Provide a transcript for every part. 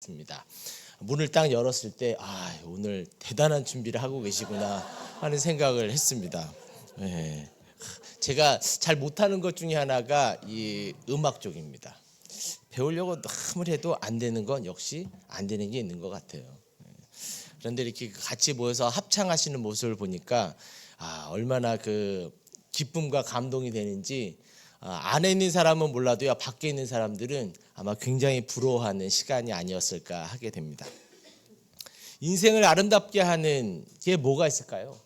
있습니다. 문을 딱 열었을 때, 아, 오늘 대단한 준비를 하고 계시구나 하는 생각을 했습니다. 예. 제가 잘 못하는 것 중에 하나가 이 음악 쪽입니다. 배우려고 아무리 해도 안 되는 건 역시 안 되는 게 있는 것 같아요. 예. 그런데 이렇게 같이 모여서 합창하시는 모습을 보니까 아, 얼마나 그 기쁨과 감동이 되는지 아, 안에 있는 사람은 몰라도요 밖에 있는 사람들은 아마 굉장히 부러워하는 시간이 아니었을까 하게 됩니다. 인생을 아름답게 하는 게 뭐가 있을까요?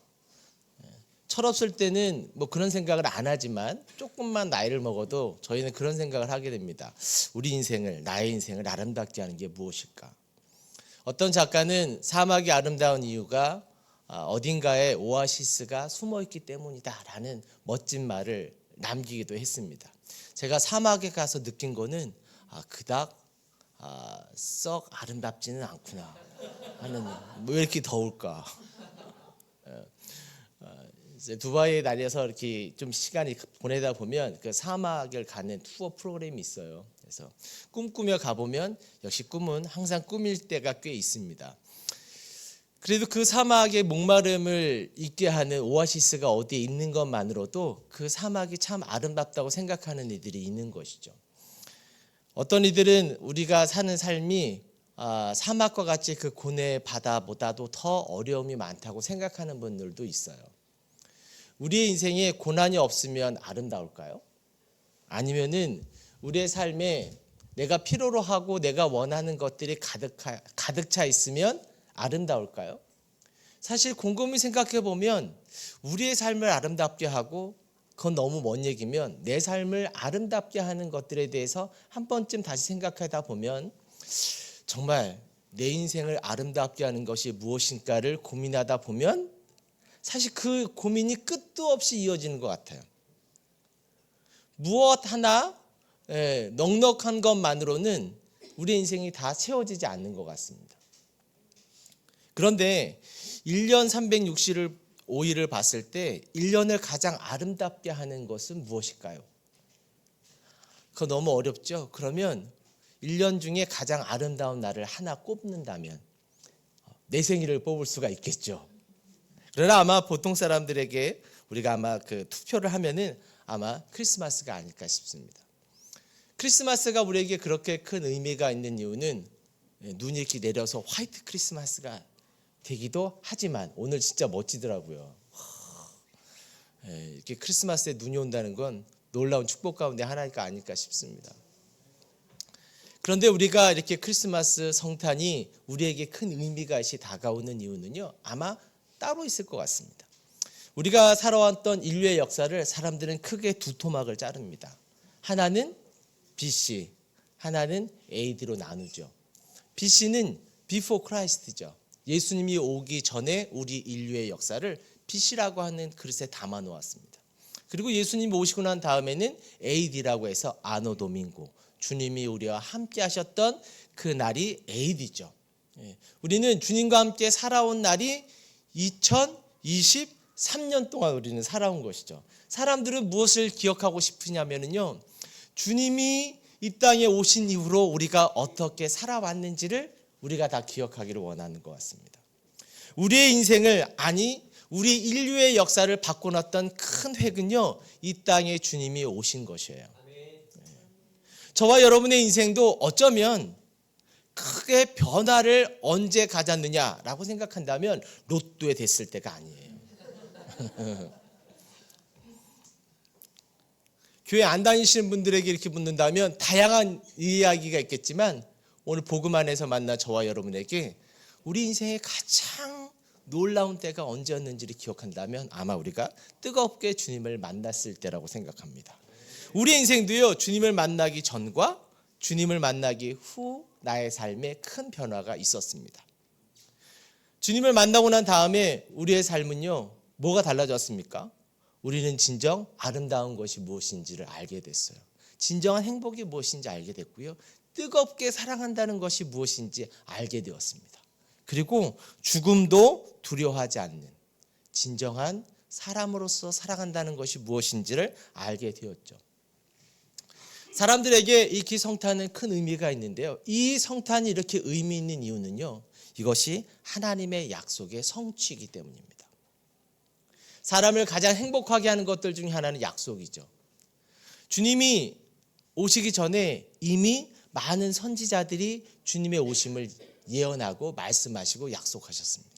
예, 철없을 때는 뭐 그런 생각을 안 하지만 조금만 나이를 먹어도 저희는 그런 생각을 하게 됩니다. 우리 인생을 나의 인생을 아름답게 하는 게 무엇일까? 어떤 작가는 사막이 아름다운 이유가 아, 어딘가에 오아시스가 숨어 있기 때문이다라는 멋진 말을 남기기도 했습니다. 제가 사막에 가서 느낀 거는 아, 그닥 아, 썩 아름답지는 않구나 하는 왜 이렇게 더울까? 어, 어, 이제 두바이에 다녀서 이렇게 좀 시간이 보내다 보면 그 사막을 가는 투어 프로그램이 있어요. 그래서 꿈꾸며 가보면 역시 꿈은 항상 꿈일 때가 꽤 있습니다. 그래도 그 사막의 목마름을 잊게 하는 오아시스가 어디에 있는 것만으로도 그 사막이 참 아름답다고 생각하는 이들이 있는 것이죠. 어떤 이들은 우리가 사는 삶이 아, 사막과 같이 그 고뇌 바다보다도 더 어려움이 많다고 생각하는 분들도 있어요. 우리의 인생에 고난이 없으면 아름다울까요? 아니면은 우리의 삶에 내가 필요로 하고 내가 원하는 것들이 가득 가득 차 있으면 아름다울까요? 사실 곰곰이 생각해 보면 우리의 삶을 아름답게 하고 그건 너무 먼 얘기면 내 삶을 아름답게 하는 것들에 대해서 한 번쯤 다시 생각하다 보면 정말 내 인생을 아름답게 하는 것이 무엇인가를 고민하다 보면 사실 그 고민이 끝도 없이 이어지는 것 같아요. 무엇 하나 예, 넉넉한 것만으로는 우리 인생이 다 채워지지 않는 것 같습니다. 그런데 1년 365일을 봤을 때 1년을 가장 아름답게 하는 것은 무엇일까요? 그거 너무 어렵죠? 그러면 1년 중에 가장 아름다운 날을 하나 꼽는다면 내 생일을 뽑을 수가 있겠죠. 그러나 아마 보통 사람들에게 우리가 아마 그 투표를 하면은 아마 크리스마스가 아닐까 싶습니다. 크리스마스가 우리에게 그렇게 큰 의미가 있는 이유는 눈이 이렇게 내려서 화이트 크리스마스가 되기도 하지만 오늘 진짜 멋지더라고요. 예, 이렇게 크리스마스에 눈이 온다는 건 놀라운 축복 가운데 하나가 아닐까 싶습니다. 그런데 우리가 이렇게 크리스마스 성탄이 우리에게 큰 의미가 있이 다가오는 이유는요, 아마 따로 있을 것 같습니다. 우리가 살아왔던 인류의 역사를 사람들은 크게 두 토막을 자릅니다. 하나는 BC, 하나는 AD로 나누죠. BC는 before Christ죠. 예수님이 오기 전에 우리 인류의 역사를 BC라고 하는 그릇에 담아 놓았습니다. 그리고 예수님이 오시고 난 다음에는 AD라고 해서 아노 도밍고 주님이 우리와 함께 하셨던 그 날이 AD죠. 예, 우리는 주님과 함께 살아온 날이 2023년 동안 우리는 살아온 것이죠. 사람들은 무엇을 기억하고 싶으냐면요. 주님이 이 땅에 오신 이후로 우리가 어떻게 살아왔는지를 우리가 다 기억하기를 원하는 것 같습니다. 우리의 인생을 아니 우리 인류의 역사를 바꿔놨던 큰 획은요 이 땅에 주님이 오신 것이에요. 저와 여러분의 인생도 어쩌면 크게 변화를 언제 가졌느냐라고 생각한다면 로또에 됐을 때가 아니에요. 교회 안 다니시는 분들에게 이렇게 묻는다면 다양한 이야기가 있겠지만 오늘 복음 안에서 만나 저와 여러분에게 우리 인생의 가장 놀라운 때가 언제였는지를 기억한다면 아마 우리가 뜨겁게 주님을 만났을 때라고 생각합니다. 우리 인생도요 주님을 만나기 전과 주님을 만나기 후 나의 삶에 큰 변화가 있었습니다. 주님을 만나고 난 다음에 우리의 삶은요 뭐가 달라졌습니까? 우리는 진정 아름다운 것이 무엇인지를 알게 됐어요. 진정한 행복이 무엇인지 알게 됐고요. 뜨겁게 사랑한다는 것이 무엇인지 알게 되었습니다. 그리고 죽음도 두려워하지 않는 진정한 사람으로서 사랑한다는 것이 무엇인지를 알게 되었죠. 사람들에게 이 기성탄은 큰 의미가 있는데요. 이 성탄이 이렇게 의미 있는 이유는요. 이것이 하나님의 약속의 성취이기 때문입니다. 사람을 가장 행복하게 하는 것들 중에 하나는 약속이죠. 주님이 오시기 전에 이미 많은 선지자들이 주님의 오심을 예언하고 말씀하시고 약속하셨습니다.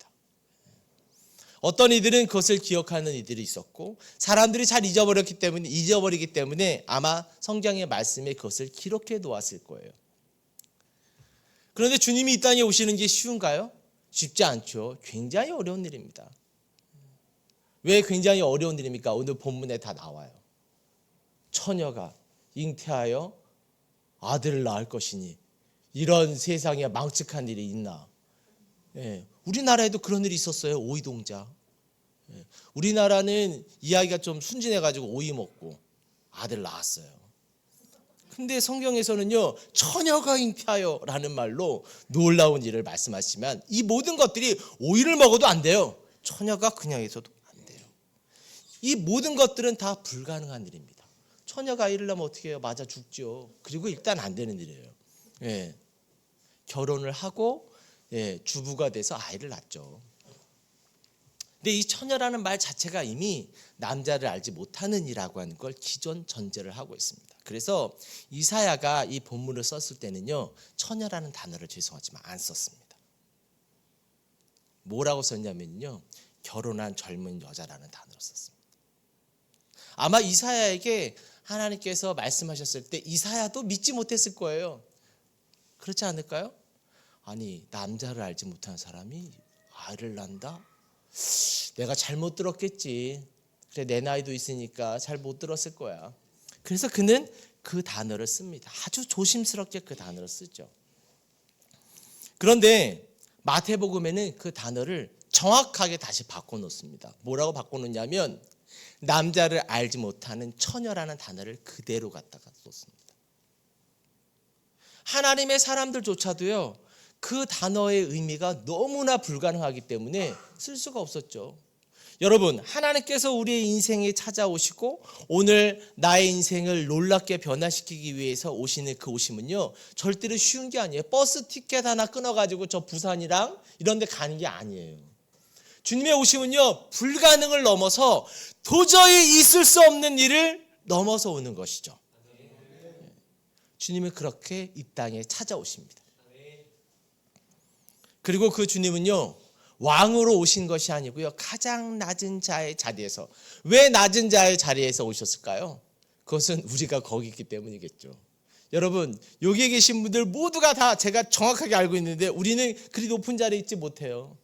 어떤 이들은 그것을 기억하는 이들이 있었고 사람들이 잘 잊어버렸기 때문에 잊어버리기 때문에 아마 성경의 말씀에 그것을 기록해 놓았을 거예요. 그런데 주님이 이 땅에 오시는 게 쉬운가요? 쉽지 않죠. 굉장히 어려운 일입니다. 왜 굉장히 어려운 일입니까? 오늘 본문에 다 나와요. 처녀가 잉태하여 아들을 낳을 것이니 이런 세상에 망측한 일이 있나? 예, 우리나라에도 그런 일이 있었어요. 오이동자. 예, 우리나라는 이야기가 좀 순진해가지고 오이 먹고 아들 낳았어요. 근데 성경에서는요 처녀가 잉태하여 라는 말로 놀라운 일을 말씀하시지만 이 모든 것들이 오이를 먹어도 안 돼요. 처녀가 그냥 있어도 안 돼요. 이 모든 것들은 다 불가능한 일입니다. 처녀가 낳으면 어떻게 해요? 맞아 죽죠. 그리고 일단 안 되는 일이에요. 예. 결혼을 하고 예, 주부가 돼서 아이를 낳죠. 근데 이 처녀라는 말 자체가 이미 남자를 알지 못하는 이라고 하는 걸 기존 전제를 하고 있습니다. 그래서 이사야가 이 본문을 썼을 때는요 처녀라는 단어를 죄송하지만 안 썼습니다. 뭐라고 썼냐면요 결혼한 젊은 여자라는 단어를 썼습니다. 아마 이사야에게 하나님께서 말씀하셨을 때 이사야도 믿지 못했을 거예요. 그렇지 않을까요? 아니 남자를 알지 못하는 사람이 아이를 낳는다? 내가 잘못 들었겠지. 그래 내 나이도 있으니까 잘 못 들었을 거야. 그래서 그는 그 단어를 씁니다. 아주 조심스럽게 그 단어를 쓰죠. 그런데 마태복음에는 그 단어를 정확하게 다시 바꿔 놓습니다. 뭐라고 바꿔 놓냐면 남자를 알지 못하는 처녀라는 단어를 그대로 갖다가 썼습니다. 하나님의 사람들조차도요. 그 단어의 의미가 너무나 불가능하기 때문에 쓸 수가 없었죠. 여러분, 하나님께서 우리의 인생에 찾아오시고 오늘 나의 인생을 놀랍게 변화시키기 위해서 오시는 그 오심은요, 절대로 쉬운 게 아니에요. 버스 티켓 하나 끊어가지고 저 부산이랑 이런 데 가는 게 아니에요. 주님의 오심은요, 불가능을 넘어서 도저히 있을 수 없는 일을 넘어서 오는 것이죠. 주님은 그렇게 이 땅에 찾아오십니다. 그리고 그 주님은요, 왕으로 오신 것이 아니고요. 가장 낮은 자의 자리에서 왜 낮은 자의 자리에서 오셨을까요? 그것은 우리가 거기 있기 때문이겠죠. 여러분, 여기에 계신 분들 모두가 다 제가 정확하게 알고 있는데 우리는 그리 높은 자리에 있지 못해요.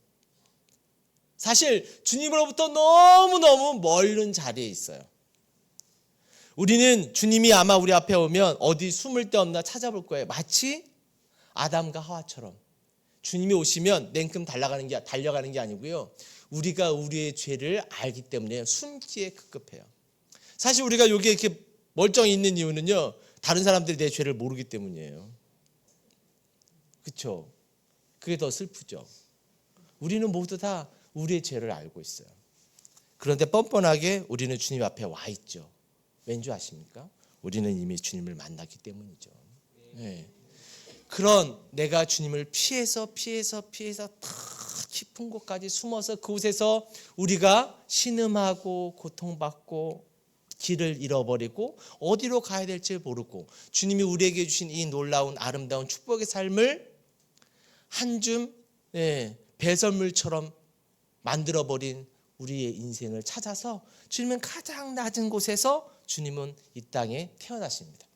사실 주님으로부터 너무너무 멀은 자리에 있어요. 우리는 주님이 아마 우리 앞에 오면 어디 숨을 데 없나 찾아볼 거예요. 마치 아담과 하와처럼. 주님이 오시면 냉큼 달려가는 게 달려가는 게 아니고요. 우리가 우리의 죄를 알기 때문에 숨기에 급급해요. 사실 우리가 여기 이렇게 멀쩡히 있는 이유는요. 다른 사람들이 내 죄를 모르기 때문이에요. 그렇죠? 그게 더 슬프죠. 우리는 모두 다 우리의 죄를 알고 있어요. 그런데 뻔뻔하게 우리는 주님 앞에 와 있죠. 왠지 아십니까? 우리는 이미 주님을 만났기 때문이죠. 네. 그런 내가 주님을 피해서 피해서 피해서 다 깊은 곳까지 숨어서 그곳에서 우리가 신음하고 고통받고 길을 잃어버리고 어디로 가야 될지 모르고 주님이 우리에게 주신 이 놀라운 아름다운 축복의 삶을 한줌 네, 배설물처럼 만들어버린 우리의 인생을 찾아서 주님은 가장 낮은 곳에서 주님은 이 땅에 태어나십니다.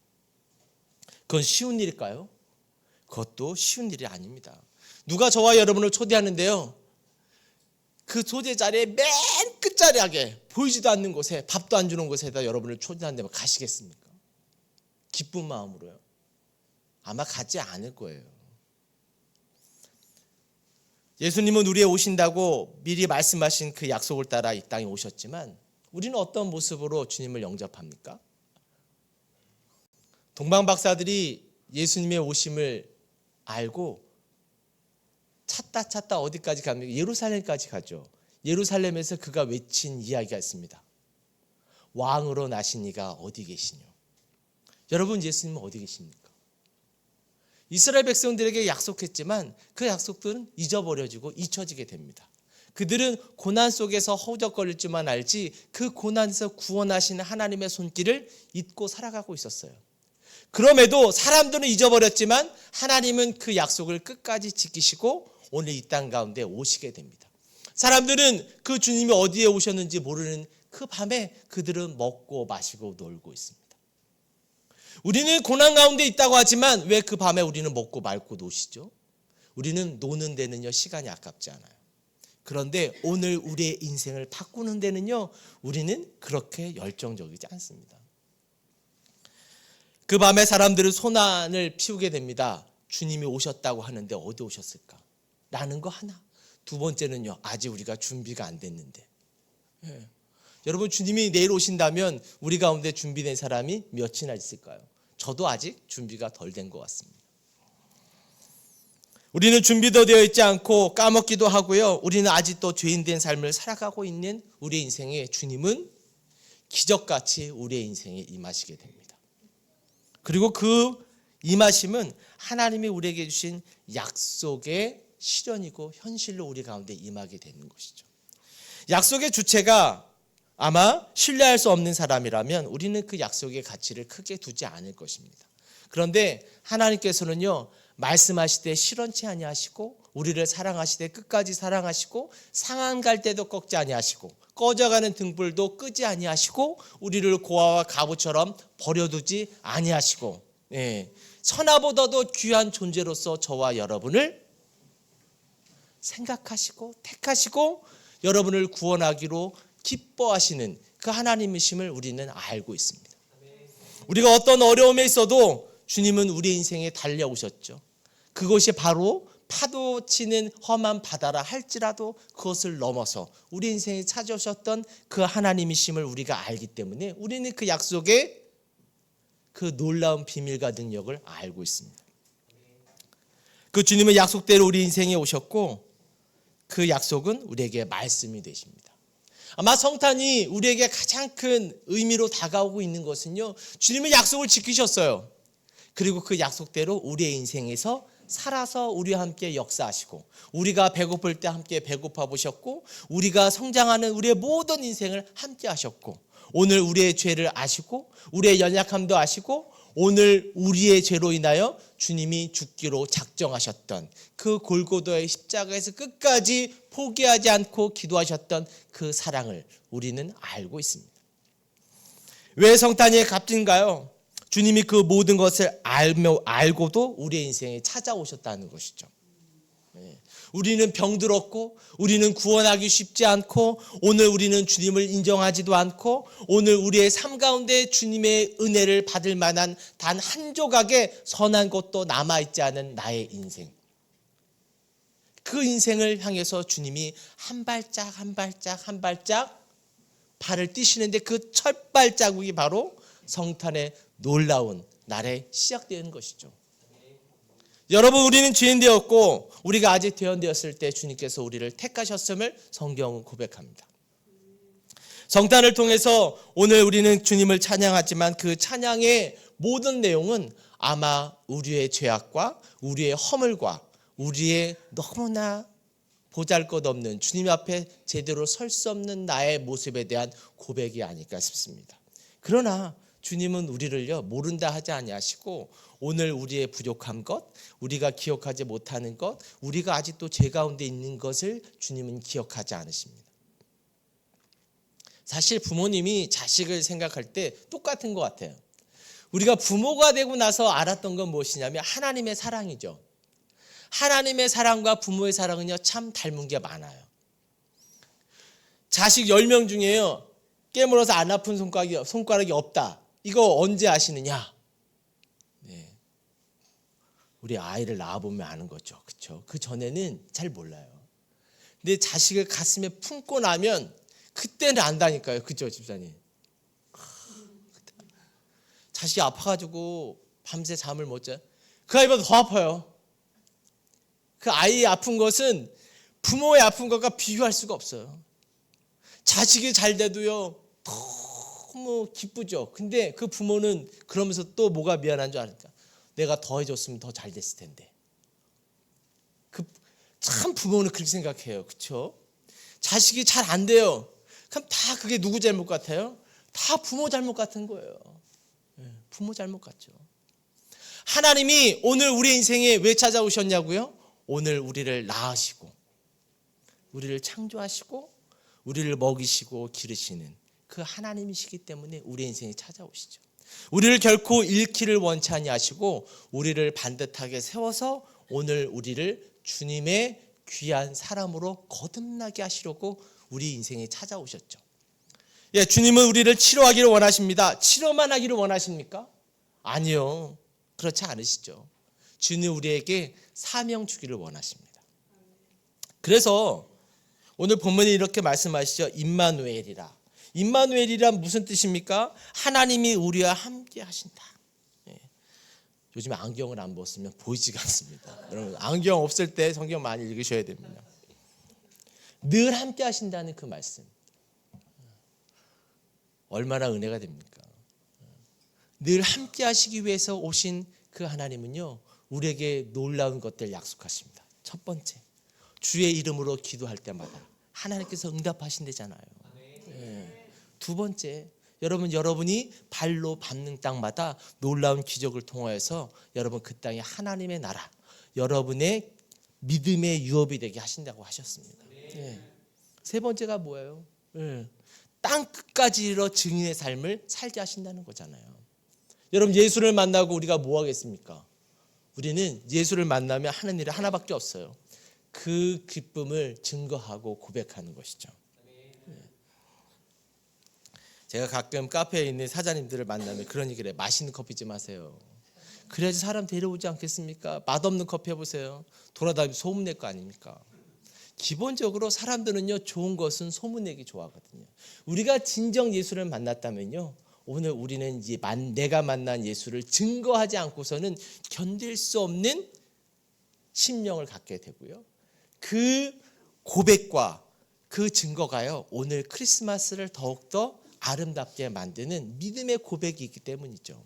그건 쉬운 일일까요? 그것도 쉬운 일이 아닙니다. 누가 저와 여러분을 초대하는데요. 그 초대 자리에 맨 끝자리하게 보이지도 않는 곳에 밥도 안 주는 곳에다 여러분을 초대한다면 가시겠습니까? 기쁜 마음으로요. 아마 가지 않을 거예요. 예수님은 우리의 오신다고 미리 말씀하신 그 약속을 따라 이 땅에 오셨지만 우리는 어떤 모습으로 주님을 영접합니까? 동방 박사들이 예수님의 오심을 알고 찾다 찾다 어디까지 갑니까? 예루살렘까지 가죠. 예루살렘에서 그가 외친 이야기가 있습니다. 왕으로 나신 이가 어디 계시뇨? 여러분 예수님은 어디 계십니까? 이스라엘 백성들에게 약속했지만 그 약속들은 잊어버려지고 잊혀지게 됩니다. 그들은 고난 속에서 허우적거릴 줄만 알지 그 고난에서 구원하시는 하나님의 손길을 잊고 살아가고 있었어요. 그럼에도 사람들은 잊어버렸지만 하나님은 그 약속을 끝까지 지키시고 오늘 이 땅 가운데 오시게 됩니다. 사람들은 그 주님이 어디에 오셨는지 모르는 그 밤에 그들은 먹고 마시고 놀고 있습니다. 우리는 고난 가운데 있다고 하지만 왜 그 밤에 우리는 먹고 말고 노시죠? 우리는 노는 데는요 시간이 아깝지 않아요. 그런데 오늘 우리의 인생을 바꾸는 데는요 우리는 그렇게 열정적이지 않습니다. 그 밤에 사람들은 소난을 피우게 됩니다. 주님이 오셨다고 하는데 어디 오셨을까? 라는 거 하나. 두 번째는요 아직 우리가 준비가 안 됐는데. 예. 여러분 주님이 내일 오신다면 우리 가운데 준비된 사람이 몇이나 있을까요? 저도 아직 준비가 덜 된 것 같습니다. 우리는 준비도 되어 있지 않고 까먹기도 하고요. 우리는 아직도 죄인된 삶을 살아가고 있는 우리의 인생에 주님은 기적같이 우리의 인생에 임하시게 됩니다. 그리고 그 임하심은 하나님이 우리에게 주신 약속의 실현이고 현실로 우리 가운데 임하게 되는 것이죠. 약속의 주체가 아마 신뢰할 수 없는 사람이라면 우리는 그 약속의 가치를 크게 두지 않을 것입니다. 그런데 하나님께서는요 말씀하실 때 실현치 아니하시고 우리를 사랑하시되 끝까지 사랑하시고 상한 갈 때도 꺾지 아니하시고 꺼져가는 등불도 끄지 아니하시고 우리를 고아와 가부처럼 버려두지 아니하시고 예, 천하보다도 귀한 존재로서 저와 여러분을 생각하시고 택하시고 여러분을 구원하기로 기뻐하시는 그 하나님이심을 우리는 알고 있습니다. 우리가 어떤 어려움에 있어도 주님은 우리 인생에 달려오셨죠. 그것이 바로 파도 치는 험한 바다라 할지라도 그것을 넘어서 우리 인생에 찾아오셨던 그 하나님이심을 우리가 알기 때문에 우리는 그 약속의 그 놀라운 비밀과 능력을 알고 있습니다. 그 주님은 약속대로 우리 인생에 오셨고 그 약속은 우리에게 말씀이 되십니다. 아마 성탄이 우리에게 가장 큰 의미로 다가오고 있는 것은요. 주님은 약속을 지키셨어요. 그리고 그 약속대로 우리의 인생에서 살아서 우리와 함께 역사하시고 우리가 배고플 때 함께 배고파 보셨고 우리가 성장하는 우리의 모든 인생을 함께 하셨고 오늘 우리의 죄를 아시고 우리의 연약함도 아시고 오늘 우리의 죄로 인하여 주님이 죽기로 작정하셨던 그 골고도의 십자가에서 끝까지 포기하지 않고 기도하셨던 그 사랑을 우리는 알고 있습니다. 왜 성탄이 값진가요? 주님이 그 모든 것을 알며 알고도 우리의 인생에 찾아오셨다는 것이죠. 네. 우리는 병들었고 우리는 구원하기 쉽지 않고 오늘 우리는 주님을 인정하지도 않고 오늘 우리의 삶 가운데 주님의 은혜를 받을 만한 단 한 조각의 선한 것도 남아 있지 않은 나의 인생. 그 인생을 향해서 주님이 한 발짝 한 발짝 한 발짝 발을 띄시는데 그 첫 발자국이 바로 성탄의 놀라운 날에 시작되는 것이죠. 여러분 우리는 죄인 되었고 우리가 아직 대원되었을 때 주님께서 우리를 택하셨음을 성경은 고백합니다. 성탄을 통해서 오늘 우리는 주님을 찬양하지만 그 찬양의 모든 내용은 아마 우리의 죄악과 우리의 허물과 우리의 너무나 보잘 것 없는 주님 앞에 제대로 설 수 없는 나의 모습에 대한 고백이 아닐까 싶습니다. 그러나 주님은 우리를요 모른다 하지 아니하시고 오늘 우리의 부족한 것, 우리가 기억하지 못하는 것, 우리가 아직도 죄 가운데 있는 것을 주님은 기억하지 않으십니다. 사실 부모님이 자식을 생각할 때 똑같은 것 같아요. 우리가 부모가 되고 나서 알았던 건 무엇이냐면 하나님의 사랑이죠. 하나님의 사랑과 부모의 사랑은요 참 닮은 게 많아요. 자식 10명 중에요 깨물어서 안 아픈 손가락이, 손가락이 없다. 이거 언제 아시느냐? 네. 우리 아이를 낳아보면 아는 거죠. 그쵸? 그 전에는 잘 몰라요. 근데 자식을 가슴에 품고 나면 그때는 안다니까요. 그죠, 집사님? 자식이 아파가지고 밤새 잠을 못 자. 그 아이보다 더 아파요. 그 아이의 아픈 것은 부모의 아픈 것과 비교할 수가 없어요. 자식이 잘 돼도요, 너무 기쁘죠. 근데 그 부모는 그러면서 또 뭐가 미안한 줄 아니까 내가 더 해줬으면 더 잘 됐을 텐데. 그 참 부모는 그렇게 생각해요. 그렇죠? 자식이 잘 안 돼요. 그럼 다 그게 누구 잘못 같아요? 다 부모 잘못 같은 거예요. 예, 부모 잘못 같죠. 하나님이 오늘 우리 인생에 왜 찾아오셨냐고요? 오늘 우리를 낳으시고 우리를 창조하시고 우리를 먹이시고 기르시는 그 하나님이시기 때문에 우리 인생에 찾아오시죠. 우리를 결코 잃기를 원치 아니하시고 우리를 반듯하게 세워서 오늘 우리를 주님의 귀한 사람으로 거듭나게 하시려고 우리 인생에 찾아오셨죠. 예, 주님은 우리를 치료하기를 원하십니다. 치료만 하기를 원하십니까? 아니요. 그렇지 않으시죠. 주님 우리에게 사명 주기를 원하십니다. 그래서 오늘 본문이 이렇게 말씀하시죠. 임마누엘이라. 임마누엘이란 무슨 뜻입니까? 하나님이 우리와 함께 하신다. 예. 요즘에 안경을 안 벗으면 보이지가 않습니다. 여러분 안경 없을 때 성경 많이 읽으셔야 됩니다. 늘 함께 하신다는 그 말씀. 얼마나 은혜가 됩니까? 늘 함께 하시기 위해서 오신 그 하나님은요, 우리에게 놀라운 것들 약속하십니다. 첫 번째, 주의 이름으로 기도할 때마다 하나님께서 응답하신대잖아요. 예. 두 번째, 여러분 여러분이 발로 밟는 땅마다 놀라운 기적을 통하여서 여러분 그 땅이 하나님의 나라, 여러분의 믿음의 유업이 되게 하신다고 하셨습니다. 예. 세 번째가 뭐예요? 예. 땅 끝까지 이르러 증인의 삶을 살게 하신다는 거잖아요. 여러분 예수를 만나고 우리가 뭐 하겠습니까? 우리는 예수를 만나면 하는 일이 하나밖에 없어요. 그 기쁨을 증거하고 고백하는 것이죠. 네. 제가 가끔 카페에 있는 사장님들을 만나면 그런 얘기를 해요. 맛있는 커피 좀 하세요. 그래야지 사람 데려오지 않겠습니까? 맛없는 커피 해보세요. 돌아다니면 소문낼 거 아닙니까? 기본적으로 사람들은요 좋은 것은 소문내기 좋아하거든요. 우리가 진정 예수를 만났다면요 오늘 우리는 이제 만, 내가 만난 예수를 증거하지 않고서는 견딜 수 없는 심령을 갖게 되고요. 그 고백과 그 증거가요 오늘 크리스마스를 더욱더 아름답게 만드는 믿음의 고백이기 때문이죠.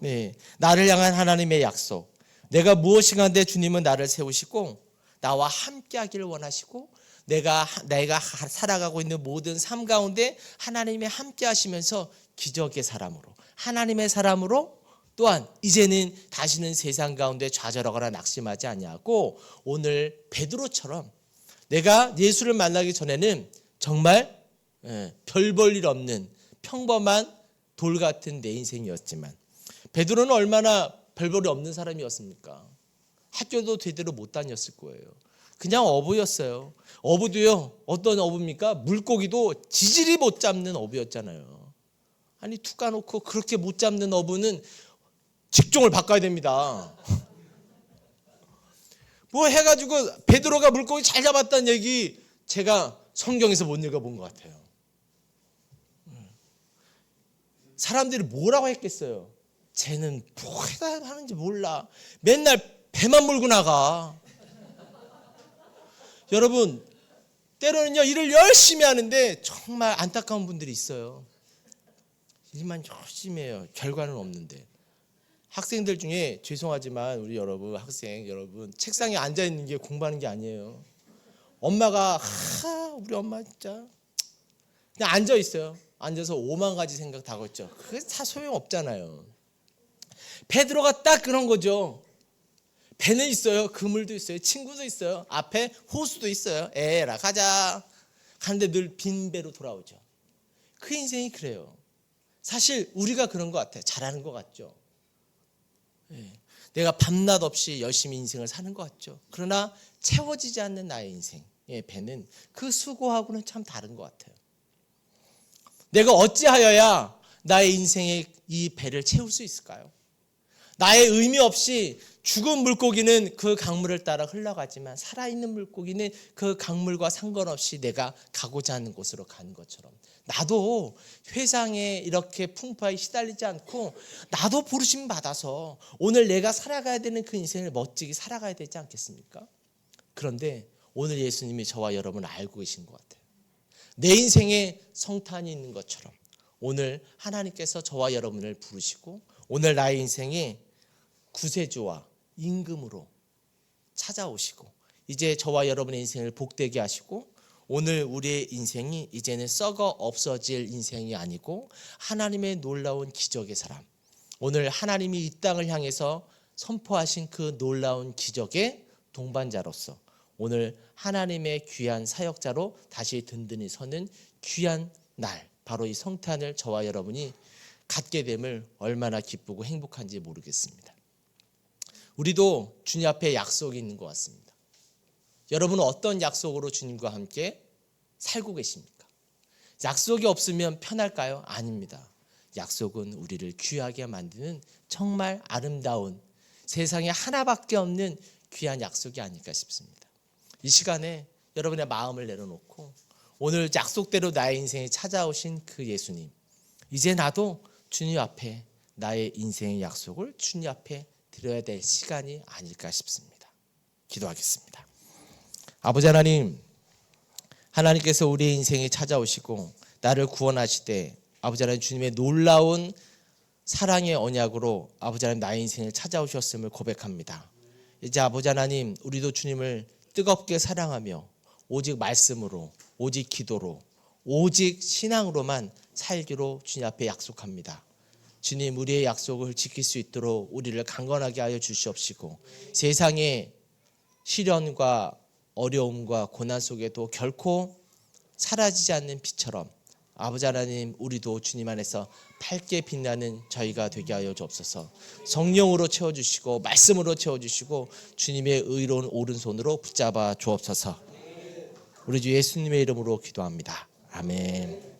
네, 나를 향한 하나님의 약속. 내가 무엇인가인데 주님은 나를 세우시고 나와 함께 하기를 원하시고 내가 내가 살아가고 있는 모든 삶 가운데 하나님이 함께 하시면서 기적의 사람으로 하나님의 사람으로 또한 이제는 다시는 세상 가운데 좌절하거나 낙심하지 아니하고 오늘 베드로처럼 내가 예수를 만나기 전에는 정말 별 볼일 없는 평범한 돌 같은 내 인생이었지만 베드로는 얼마나 별 볼이 없는 사람이었습니까? 학교도 제대로 못 다녔을 거예요. 그냥 어부였어요. 어부도요. 어떤 어부입니까? 물고기도 지질이 못 잡는 어부였잖아요. 아니 툭 까놓고 그렇게 못 잡는 어부는 직종을 바꿔야 됩니다. 뭐 해가지고 베드로가 물고기 잘 잡았다는 얘기 제가 성경에서 못 읽어본 것 같아요. 사람들이 뭐라고 했겠어요? 쟤는 뭐 하는지 몰라. 맨날 배만 몰고 나가. 여러분, 때로는요, 일을 열심히 하는데 정말 안타까운 분들이 있어요. 일만 열심히 해요. 결과는 없는데. 학생들 중에 죄송하지만 우리 여러분, 학생 여러분, 책상에 앉아 있는 게 공부하는 게 아니에요. 엄마가, 하, 우리 엄마 진짜. 그냥 앉아 있어요. 앉아서 오만 가지 생각 다 걷죠. 그게 다 소용 없잖아요. 베드로가 딱 그런 거죠. 배는 있어요. 그물도 있어요. 친구도 있어요. 앞에 호수도 있어요. 에라 가자. 가는데 늘 빈 배로 돌아오죠. 그 인생이 그래요. 사실 우리가 그런 것 같아요. 잘하는 것 같죠. 예. 내가 밤낮 없이 열심히 인생을 사는 것 같죠. 그러나 채워지지 않는 나의 인생의 배는 그 수고하고는 참 다른 것 같아요. 내가 어찌하여야 나의 인생의 이 배를 채울 수 있을까요? 나의 의미 없이 죽은 물고기는 그 강물을 따라 흘러가지만 살아있는 물고기는 그 강물과 상관없이 내가 가고자 하는 곳으로 가는 것처럼 나도 회상에 이렇게 풍파에 시달리지 않고 나도 부르심 받아서 오늘 내가 살아가야 되는 그 인생을 멋지게 살아가야 되지 않겠습니까? 그런데 오늘 예수님이 저와 여러분을 알고 계신 것 같아요. 내 인생에 성탄이 있는 것처럼 오늘 하나님께서 저와 여러분을 부르시고 오늘 나의 인생이 구세주와 임금으로 찾아오시고 이제 저와 여러분의 인생을 복되게 하시고 오늘 우리의 인생이 이제는 썩어 없어질 인생이 아니고 하나님의 놀라운 기적의 사람. 오늘 하나님이 이 땅을 향해서 선포하신 그 놀라운 기적의 동반자로서 오늘 하나님의 귀한 사역자로 다시 든든히 서는 귀한 날 바로 이 성탄을 저와 여러분이 갖게 됨을 얼마나 기쁘고 행복한지 모르겠습니다. 우리도 주님 앞에 약속이 있는 것 같습니다. 여러분은 어떤 약속으로 주님과 함께 살고 계십니까? 약속이 없으면 편할까요? 아닙니다. 약속은 우리를 귀하게 만드는 정말 아름다운 세상에 하나밖에 없는 귀한 약속이 아닐까 싶습니다. 이 시간에 여러분의 마음을 내려놓고 오늘 약속대로 나의 인생에 찾아오신 그 예수님 이제 나도 주님 앞에 나의 인생의 약속을 주님 앞에 드려야 될 시간이 아닐까 싶습니다. 기도하겠습니다. 아버지 하나님 하나님께서 우리의 인생에 찾아오시고 나를 구원하시되 아버지 하나님 주님의 놀라운 사랑의 언약으로 아버지 하나님 나의 인생을 찾아오셨음을 고백합니다. 이제 아버지 하나님 우리도 주님을 뜨겁게 사랑하며 오직 말씀으로 오직 기도로 오직 신앙으로만 살기로 주님 앞에 약속합니다. 주님 우리의 약속을 지킬 수 있도록 우리를 강건하게 하여 주시옵시고 세상의 시련과 어려움과 고난 속에도 결코 사라지지 않는 빛처럼 아버지 하나님 우리도 주님 안에서 밝게 빛나는 저희가 되게 하여 주옵소서. 성령으로 채워 주시고 말씀으로 채워 주시고 주님의 의로운 오른손으로 붙잡아 주옵소서. 우리 주 예수님의 이름으로 기도합니다. 아멘.